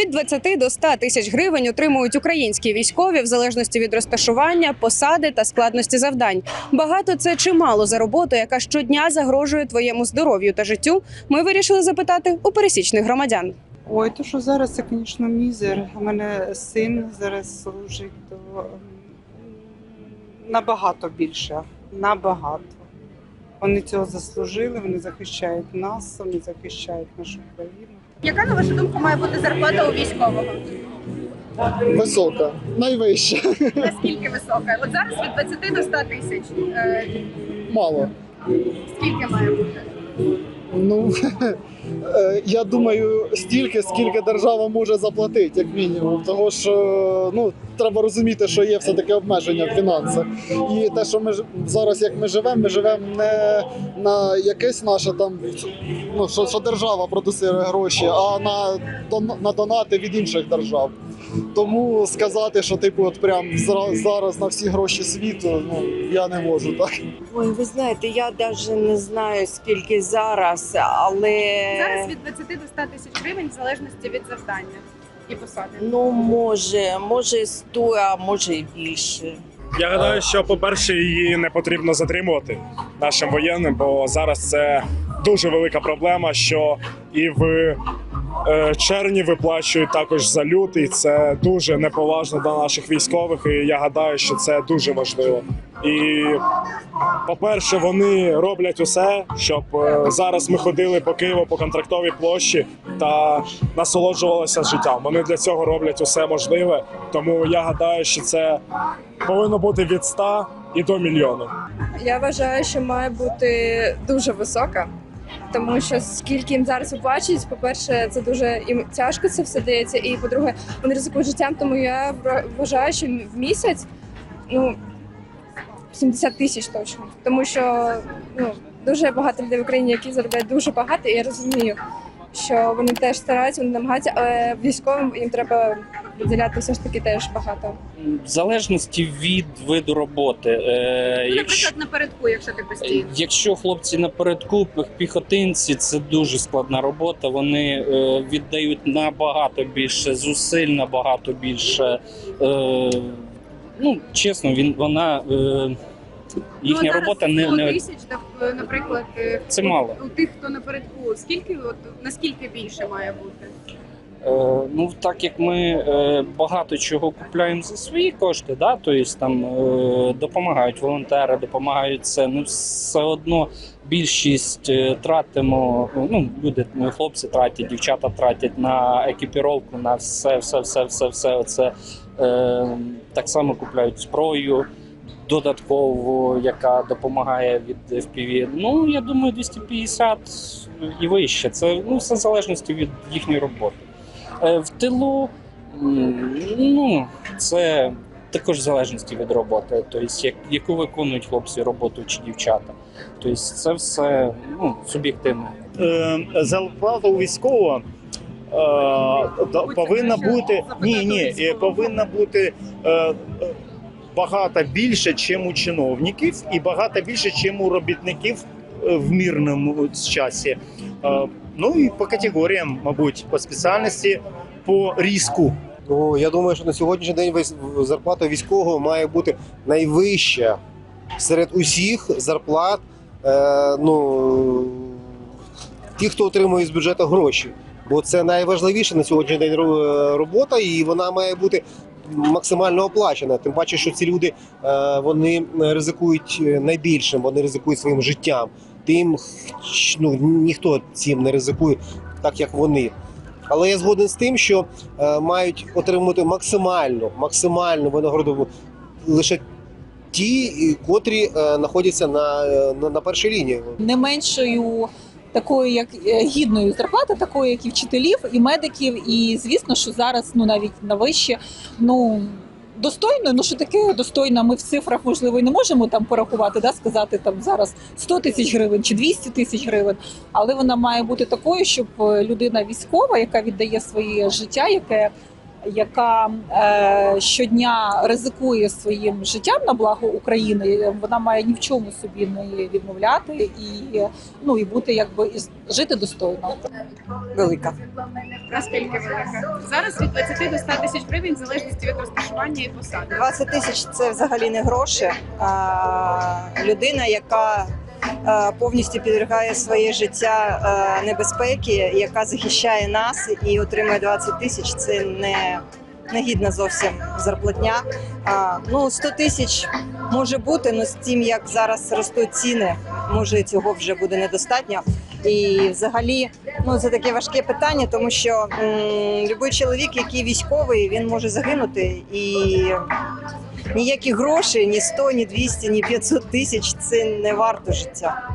Від 20 до 100 тисяч гривень отримують українські військові в залежності від розташування, посади та складності завдань. Багато це чи мало за роботу, яка щодня загрожує твоєму здоров'ю та життю. Ми вирішили запитати у пересічних громадян. Ой, то що зараз це, звісно, мізер. У мене син зараз служить, м, набагато більше. Набагато. Вони цього заслужили, вони захищають нас, вони захищають нашу країну. Яка на вашу думку має бути зарплата у військового? Висока, найвища. Наскільки висока? От зараз від 20 до 100 тисяч. Е, Mало. Скільки має бути? Ну е, я думаю, стільки, скільки держава може заплатити, як мінімум. Тому що ну треба розуміти, що є все таки обмеження в фінансах. І те, що ми зараз, як ми живемо, ми живемо не на якесь наше там, ну що, що держава продуцирує гроші, а на, на донати від інших держав. Тому сказати, що типу, от прям зараз на всі гроші світу, ну я не можу так. Ой, ви знаєте, я навіть не знаю скільки зараз, але Зараз від 20 до 100 тисяч гривень в залежності від завдання і посади. ну може, може 100, а може і більше. Я гадаю, що по-перше, її не потрібно затримувати нашим воєнним, бо зараз це дуже велика проблема, що і в червні виплачують також за лютий. Це дуже неповажно до наших військових, і я гадаю, що це дуже важливо. І по-перше, вони роблять усе, щоб е, зараз ми ходили по Києву по контрактовій площі та насолоджувалися життям. Вони для цього роблять усе можливе. Тому я гадаю, що це повинно бути від 100 і до мільйону. Я вважаю, що має бути дуже висока, тому що скільки їм зараз виплачують, по-перше, це дуже їм тяжко це все дається. І по-друге, вони ризикують життям, тому я вважаю, що в місяць ну 70 тисяч точно. Тому що ну дуже багато людей в Україні, які заробляють дуже багато, і я розумію, що вони теж стараються, вони намагаються, але військовим їм треба виділяти все ж таки теж багато. В залежності від виду роботи. Е, Ну, наприклад, напередку, якщо ти постійно. якщо хлопці напередку, піхотинці, це дуже складна робота. Вони е, віддають набагато більше зусиль, набагато більше. Е, ну, чесно, він вона. Е, їхня ну, робота не, не тисяч, е, наприклад, е, Це у- мало. у тих, хто напередку. Скільки от наскільки більше має бути? Е, ну, так як ми е, багато чого купляємо за свої кошти, да, тобто там е, допомагають волонтери, допомагають це. Ну, все одно більшість тратимо. Ну, люди, ну, хлопці тратять, дівчата тратять на екіпіровку, на все, все, все, все, все. Оце так само купляють зброю. Додатково, яка допомагає від FPV. Ну, я думаю, 250 і вище. Це ну, все в залежності від їхньої роботи. Е, В тилу ну, це також в залежності від роботи, тобто як, яку виконують хлопці роботу чи дівчата. Тобто це все ну, суб'єктивно. е, зарплата у військового е, повинна бути ні, ні, е, повинна бути е, е, багато більше, ніж у чиновників, і багато більше, ніж у робітників е, в мирному часі. Ну і по категоріям, мабуть, по спеціальності, по різку. Ну, я думаю, що на сьогоднішній день зарплата військового має бути найвища серед усіх зарплат. Е, ну, ті, хто отримує з бюджету гроші. Бо це найважливіша на сьогоднішній день ро- робота, і вона має бути максимально оплачена. Тим паче, що ці люди е, вони ризикують найбільшим, вони ризикують своїм життям. Тим ну, ніхто цим не ризикує, так як вони. Але я згоден з тим, що е, мають отримати максимальну, максимальну винагороду лише ті, котрі е, знаходяться на, е, на, на першій лінії. не меншою такою, як е, гідною зарплати, такою, як і вчителів, і медиків. І звісно, що зараз ну навіть на вище, ну. Достойно, ну що таке достойно, ми в цифрах можливо і не можемо там порахувати, да, сказати там зараз 100 тисяч гривень чи 200 тисяч гривень, але вона має бути такою, щоб е, людина військова, яка віддає своє життя, яке яка е, щодня ризикує своїм життям на благо України, вона має ні в чому собі не відмовляти і ну і бути якби і жити достойно. Велика. Наскільки велика? Зараз від 20 до 100 тисяч гривень в залежності від розташування і посади. 20 тисяч це взагалі не гроші. А людина, яка повністю підвергає своє життя е, небезпеки, яка захищає нас і отримує 20 тисяч, це не, не гідна зовсім зарплатня. А, ну, 100 тисяч може бути, але з тим, як зараз ростуть ціни, може цього вже буде недостатньо. І взагалі, ну це таке важке питання, тому що м, будь-який чоловік, який військовий, він може загинути і ніякі гроші, ні 100, ні 200, ні 500 тисяч це не варто життя.